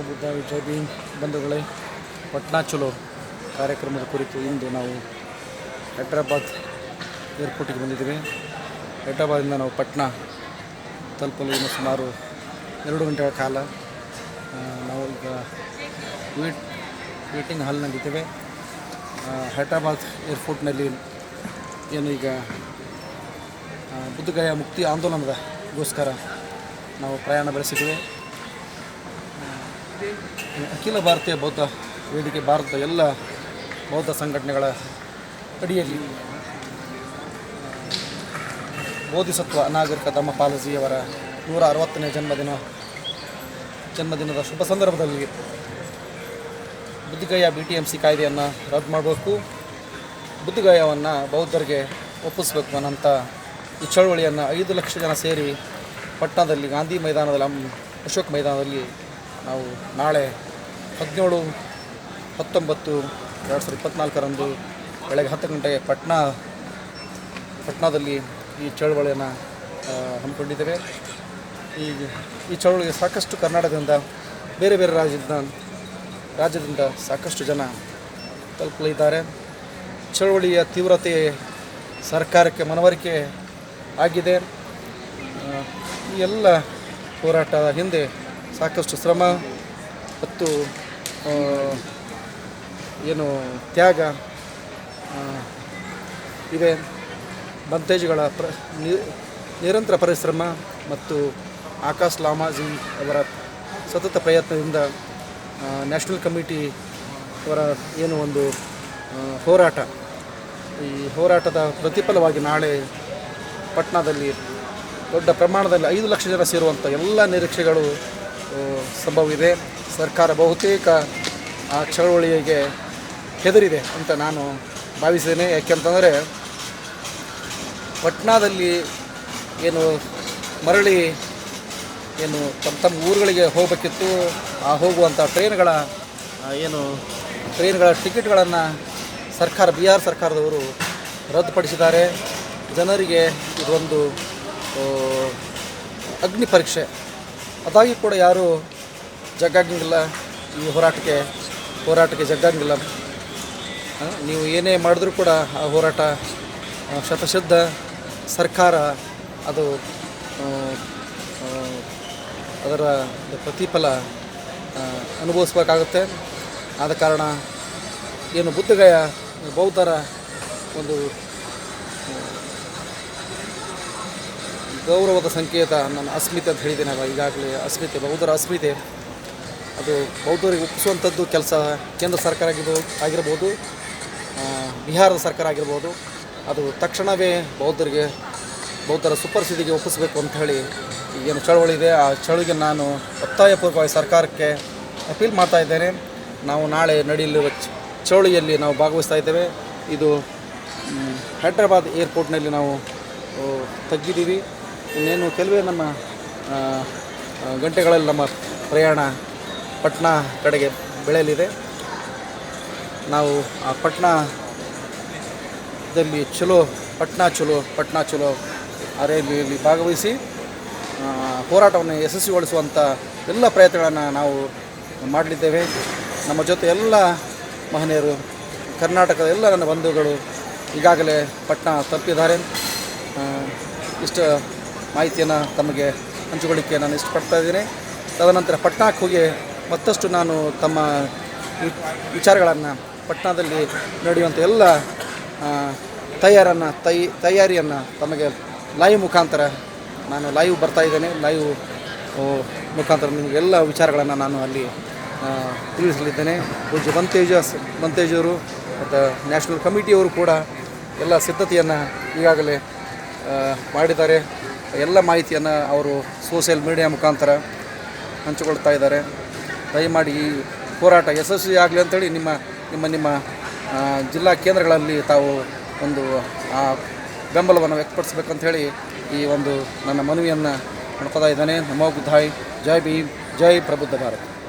ನಮೋ ಬುದ್ಧ ವಿಜಯ ಭೀಮ್ ಬಂಧುಗಳೇ, ಪಟ್ನಾ ಚಲೋ ಕಾರ್ಯಕ್ರಮದ ಕುರಿತು ಇಂದು ನಾವು ಹೈದ್ರಾಬಾದ್ ಏರ್ಪೋರ್ಟಿಗೆ ಬಂದಿದ್ದೀವಿ. ಹೈದ್ರಾಬಾದಿಂದ ನಾವು ಪಟ್ನಾ ತಲುಪಲು ಇನ್ನು ಸುಮಾರು ಎರಡು ಗಂಟೆಗಳ ಕಾಲ ನಾವು ಈಗ ವೇಟ್, ವೇಟಿಂಗ್ ಹಾಲ್ನಲ್ಲಿದ್ದೇವೆ ಹೈದ್ರಾಬಾದ್ ಏರ್ಪೋರ್ಟ್ನಲ್ಲಿ ಏನು ಈಗ ಬುದ್ಧಗಯ ಮುಕ್ತಿ ಆಂದೋಲನದಗೋಸ್ಕರ ನಾವು ಪ್ರಯಾಣ ಬೆಳೆಸಿದ್ದೇವೆ. ಅಖಿಲ ಭಾರತೀಯ ಬೌದ್ಧ ವೇದಿಕೆ ಭಾರತದ ಎಲ್ಲ ಬೌದ್ಧ ಸಂಘಟನೆಗಳ ಅಡಿಯಲ್ಲಿ ಬೋಧಿಸತ್ವ ನಾಗರಿಕ ತಮ್ಮ ಪಾಲಜಿಯವರ ನೂರ ಅರವತ್ತನೇ ಜನ್ಮದಿನ, ಜನ್ಮದಿನದ ಶುಭ ಸಂದರ್ಭದಲ್ಲಿ Bodhgaya B T M C ಕಾಯ್ದೆಯನ್ನು ರದ್ದು ಮಾಡಬೇಕು. ಬುದ್ಧಿಗಯವನ್ನು ಬೌದ್ಧರಿಗೆ ಒಪ್ಪಿಸಬೇಕು ಅನ್ನೋಂಥ ಈ ಚಳವಳಿಯನ್ನು ಐದು ಲಕ್ಷ ಜನ ಸೇರಿ ಪಟ್ಟಣದಲ್ಲಿ ಗಾಂಧಿ ಮೈದಾನದಲ್ಲಿ, ಅಶೋಕ್ ಮೈದಾನದಲ್ಲಿ ನಾವು ನಾಳೆ ಹದಿನೇಳು ಹತ್ತೊಂಬತ್ತು ಎರಡು ಸಾವಿರದ ಇಪ್ಪತ್ತ್ನಾಲ್ಕರಂದು ಬೆಳಗ್ಗೆ ಹತ್ತು ಗಂಟೆಗೆ ಪಟ್ನಾ, ಪಟ್ನಾದಲ್ಲಿ ಈ ಚಳವಳಿಯನ್ನು ಹಮ್ಮಿಕೊಂಡಿದ್ದೇವೆ. ಈ ಈ ಚಳವಳಿಗೆ ಸಾಕಷ್ಟು ಕರ್ನಾಟಕದಿಂದ, ಬೇರೆ ಬೇರೆ ರಾಜ್ಯದಿಂದ ರಾಜ್ಯದಿಂದ ಸಾಕಷ್ಟು ಜನ ತಲುಪಲಿದ್ದಾರೆ. ಚಳವಳಿಯ ತೀವ್ರತೆ ಸರ್ಕಾರಕ್ಕೆ ಮನವರಿಕೆ ಆಗಿದೆ. ಈ ಎಲ್ಲ ಹೋರಾಟದ ಹಿಂದೆ ಸಾಕಷ್ಟು ಶ್ರಮ ಮತ್ತು ಏನು ತ್ಯಾಗ ಇವೆ ಬಂತೇಜ್ಗಳ ಪ್ರ ನಿರಂತರ ಪರಿಶ್ರಮ ಮತ್ತು ಆಕಾಶ್ ಲಾಮಾಜಿ ಅವರ ಸತತ ಪ್ರಯತ್ನದಿಂದ ನ್ಯಾಷನಲ್ ಕಮಿಟಿ ಅವರ ಏನು ಒಂದು ಹೋರಾಟ. ಈ ಹೋರಾಟದ ಪ್ರತಿಫಲವಾಗಿ ನಾಳೆ ಪಟ್ನಾದಲ್ಲಿ ದೊಡ್ಡ ಪ್ರಮಾಣದಲ್ಲಿ ಐದು ಲಕ್ಷ ಜನ ಸೇರುವಂಥ ಎಲ್ಲ ನಿರೀಕ್ಷೆಗಳು ಸಂಭವವಿದೆ. ಸರ್ಕಾರ ಬಹುತೇಕ ಆ ಚಳವಳಿಗೆ ಹೆದರಿದೆ ಅಂತ ನಾನು ಭಾವಿಸಿದ್ದೇನೆ ಯಾಕೆಂತಂದರೆ ಪಟ್ನಾದಲ್ಲಿ ಏನು ಮರಳಿ ಏನು ತಮ್ಮ ತಮ್ಮ ಊರುಗಳಿಗೆ ಹೋಗಬೇಕಿತ್ತು. ಆ ಹೋಗುವಂಥ ಟ್ರೈನ್ಗಳ ಏನು ಟ್ರೈನ್ಗಳ ಟಿಕೆಟ್ಗಳನ್ನು ಸರ್ಕಾರ ಬಿ ಆರ್ ಸರ್ಕಾರದವರು ರದ್ದುಪಡಿಸಿದ್ದಾರೆ. ಜನರಿಗೆ ಇದೊಂದು ಅಗ್ನಿ ಪರೀಕ್ಷೆ. ಅದಾಗಿ ಕೂಡ ಯಾರೂ ಜಗ್ಗಾಗಿಲ್ಲ ಈ ಹೋರಾಟಕ್ಕೆ ಹೋರಾಟಕ್ಕೆ ಜಗ್ಗಂಗಿಲ್ಲ ನೀವು ಏನೇ ಮಾಡಿದ್ರೂ ಕೂಡ ಆ ಹೋರಾಟ ಶತಶುದ್ಧ ಸರ್ಕಾರ ಅದು ಅದರ ಪ್ರತಿಫಲ ಅನುಭವಿಸ್ಬೇಕಾಗುತ್ತೆ. ಆದ ಕಾರಣ ಏನು ಬುದ್ಧಗಯ, ಬೌದ್ಧರ ಒಂದು ಗೌರವದ ಸಂಕೇತ ನನ್ನ ಅಸ್ಮಿತೆ ಅಂತ ಹೇಳಿದ್ದೇನೆ ಅಲ್ಲ ಈಗಾಗಲೇ ಅಸ್ಮಿತೆ, ಬೌದ್ಧರ ಅಸ್ಮಿತೆ. ಅದು ಬೌದ್ಧರಿಗೆ ಒಪ್ಪಿಸುವಂಥದ್ದು ಕೆಲಸ ಕೇಂದ್ರ ಸರ್ಕಾರ ಆಗಿರ್ಬೋದು ಆಗಿರ್ಬೋದು ಬಿಹಾರದ ಸರ್ಕಾರ ಆಗಿರ್ಬೋದು. ಅದು ತಕ್ಷಣವೇ ಬೌದ್ಧರಿಗೆ, ಬೌದ್ಧರ ಸುಪರಿಸ್ಥಿತಿಗೆ ಒಪ್ಪಿಸಬೇಕು ಅಂತ ಹೇಳಿ ಏನು ಚಳವಳಿ ಇದೆ, ಆ ಚಳುವಿಗೆ ನಾನು ಒತ್ತಾಯಪೂರ್ವಕವಾಗಿ ಸರ್ಕಾರಕ್ಕೆ ಅಪೀಲ್ ಮಾಡ್ತಾ ಇದ್ದೇನೆ. ನಾವು ನಾಳೆ ನಡೆಯಲಿರುವ ಚಳುವಳಿಯಲ್ಲಿ ನಾವು ಭಾಗವಹಿಸ್ತಾ ಇದ್ದೇವೆ. ಇದು ಹೈದ್ರಾಬಾದ್ ಏರ್ಪೋರ್ಟ್ನಲ್ಲಿ ನಾವು ತಗ್ಗಿದ್ದೀವಿ ಇನ್ನೇನು ಕೆಲವೇ ನಮ್ಮ ಗಂಟೆಗಳಲ್ಲಿ ನಮ್ಮ ಪ್ರಯಾಣ ಪಟ್ನಾ ಕಡೆಗೆ ಬೆಳೆಯಲಿದೆ. ನಾವು ಆ ಪಟ್ನಾದಲ್ಲಿ ಚಲೋ, ಪಟ್ನಾ ಚಲೋ ಪಟ್ನಾ ಚಲೋ ಆ ಭಾಗವಹಿಸಿ ಹೋರಾಟವನ್ನು ಯಶಸ್ವಿಗೊಳಿಸುವಂಥ ಎಲ್ಲ ಪ್ರಯತ್ನಗಳನ್ನು ನಾವು ಮಾಡಲಿದ್ದೇವೆ. ನಮ್ಮ ಜೊತೆ ಎಲ್ಲ ಮಹನೀಯರು, ಕರ್ನಾಟಕದ ಎಲ್ಲ ನನ್ನ ಬಂಧುಗಳು ಈಗಾಗಲೇ ಪಟ್ನಾ ತಪ್ಪಿದ್ದಾರೆ ಇಷ್ಟ ಮಾಹಿತಿಯನ್ನು ತಮಗೆ ಹಂಚಿಕೊಳ್ಳಿಕ್ಕೆ ನಾನು ಇಷ್ಟಪಡ್ತಾ ಇದ್ದೀನಿ. ತದನಂತರ ಪಟ್ನಾಕ್ಕೆ ಹೋಗಿ ಮತ್ತಷ್ಟು ನಾನು ತಮ್ಮ ವಿಚಾರಗಳನ್ನು ಪಟ್ನಾದಲ್ಲಿ ನಡೆಯುವಂಥ ಎಲ್ಲ ತಯಾರನ್ನು, ತೈ, ತಯಾರಿಯನ್ನು ತಮಗೆ ಲೈವ್ ಮುಖಾಂತರ ನಾನು ಲೈವ್ ಬರ್ತಾ ಇದ್ದೇನೆ. ಲೈವ್ ಮುಖಾಂತರ ನಿಮಗೆ ಎಲ್ಲ ವಿಚಾರಗಳನ್ನು ನಾನು ಅಲ್ಲಿ ತಿಳಿಸಲಿದ್ದೇನೆ. ಪೂಜ್ಯ ಬಂತೇಜ ಬಂತೇಜವರು ಮತ್ತು ನ್ಯಾಷನಲ್ ಕಮಿಟಿಯವರು ಕೂಡ ಎಲ್ಲ ಸಿದ್ಧತೆಯನ್ನು ಈಗಾಗಲೇ ಮಾಡಿದ್ದಾರೆ. ಎಲ್ಲ ಮಾಹಿತಿಯನ್ನು ಅವರು ಸೋಷಿಯಲ್ ಮೀಡಿಯಾ ಮುಖಾಂತರ ಹಂಚಿಕೊಳ್ತಾ ಇದ್ದಾರೆ. ದಯಮಾಡಿ ಈ ಹೋರಾಟ ಯಶಸ್ವಿ ಆಗಲಿ ಅಂತೇಳಿ ನಿಮ್ಮ ನಿಮ್ಮ ನಿಮ್ಮ ಜಿಲ್ಲಾ ಕೇಂದ್ರಗಳಲ್ಲಿ ತಾವು ಒಂದು, ಆ, ಬೆಂಬಲವನ್ನು ವ್ಯಕ್ತಪಡಿಸಬೇಕಂತ ಹೇಳಿ ಈ ಒಂದು ನನ್ನ ಮನವಿಯನ್ನು ಮಾಡ್ಕೋತಾ ಇದ್ದಾನೆ. ನಮೋ ಬುದ್ಧಾಯ್ ಜೈ ಭೀಮ್. ಜೈ ಪ್ರಬುದ್ಧ ಭಾರತ್.